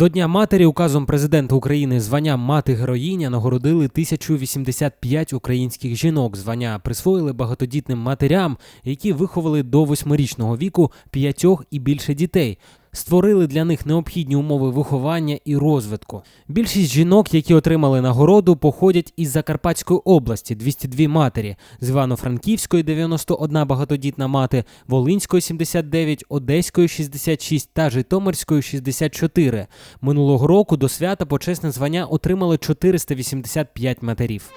До Дня матері указом президента України звання мати героїня нагородили 1085 українських жінок. Звання присвоїли багатодітним матерям, які виховали до восьмирічного віку п'ятьох і більше дітей. Створили для них необхідні умови виховання і розвитку. Більшість жінок, які отримали нагороду, походять із Закарпатської області 202 матері, з Івано-Франківської 91 багатодітна мати, Волинської 79, Одеської 66 та Житомирської 64. Минулого року до свята почесне звання отримали 485 матерів.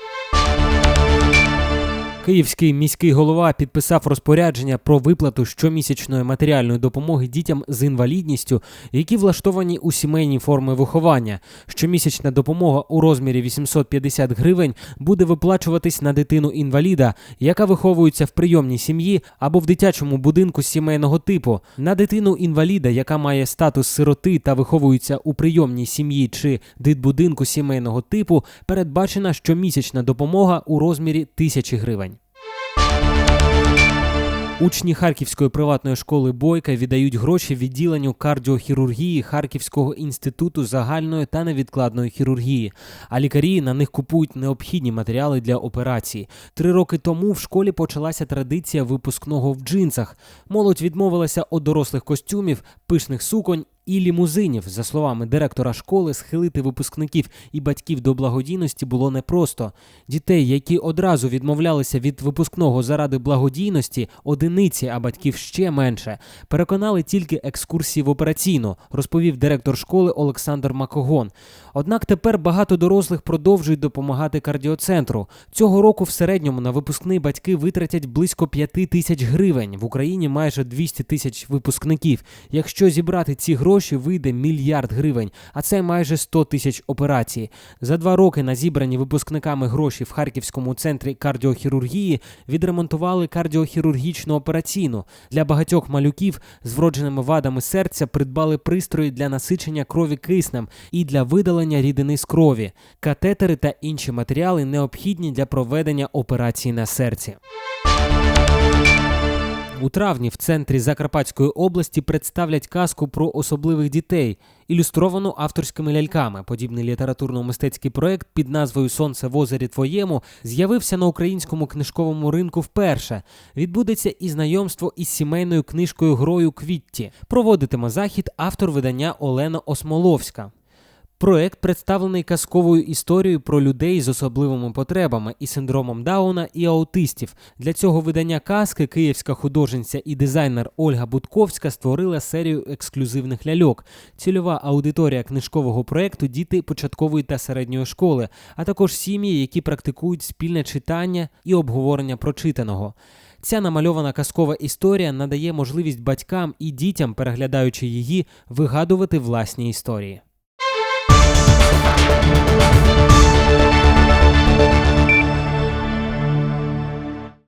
Київський міський голова підписав розпорядження про виплату щомісячної матеріальної допомоги дітям з інвалідністю, які влаштовані у сімейні форми виховання. Щомісячна допомога у розмірі 850 гривень буде виплачуватись на дитину інваліда, яка виховується в прийомній сім'ї або в дитячому будинку сімейного типу, на дитину інваліда, яка має статус сироти та виховується у прийомній сім'ї чи дитбудинку сімейного типу, передбачена щомісячна допомога у розмірі тисячі гривень. Учні Харківської приватної школи Бойка віддають гроші відділенню кардіохірургії Харківського інституту загальної та невідкладної хірургії, а лікарі на них купують необхідні матеріали для операції. Три роки тому в школі почалася традиція випускного в джинсах. Молодь відмовилася від дорослих костюмів, пишних суконь і лімузинів. За словами директора школи, схилити випускників і батьків до благодійності було непросто. Дітей, які одразу відмовлялися від випускного заради благодійності, одиниці, а батьків ще менше, переконали тільки екскурсії в операційну, розповів директор школи Олександр Макогон. Однак тепер багато дорослих продовжують допомагати кардіоцентру. Цього року в середньому на випускний батьки витратять близько 5 тисяч гривень. В Україні майже 200 тисяч випускників. Якщо зібрати ці гроші, вийде мільярд гривень, а це майже 100 тисяч операцій. За два роки на зібрані випускниками гроші в Харківському центрі кардіохірургії відремонтували кардіохірургічну операційну. Для багатьох малюків з вродженими вадами серця придбали пристрої для насичення крові киснем і для видалення рідини з крові, катетери та інші матеріали необхідні для проведення операції на серці. Травні в центрі Закарпатської області представлять казку про особливих дітей, ілюстровану авторськими ляльками. Подібний літературно-мистецький проект під назвою Сонце в озері твоєму з'явився на українському книжковому ринку вперше. Відбудеться і знайомство із сімейною книжкою Грою Квітті. Проводитиме захід автор видання Олена Осмоловська. Проект представлений казковою історією про людей з особливими потребами і синдромом Дауна і аутистів. Для цього видання казки київська художниця і дизайнер Ольга Будковська створила серію ексклюзивних ляльок. Цільова аудиторія книжкового проекту діти початкової та середньої школи, а також сім'ї, які практикують спільне читання і обговорення прочитаного. Ця намальована казкова історія надає можливість батькам і дітям, переглядаючи її, вигадувати власні історії.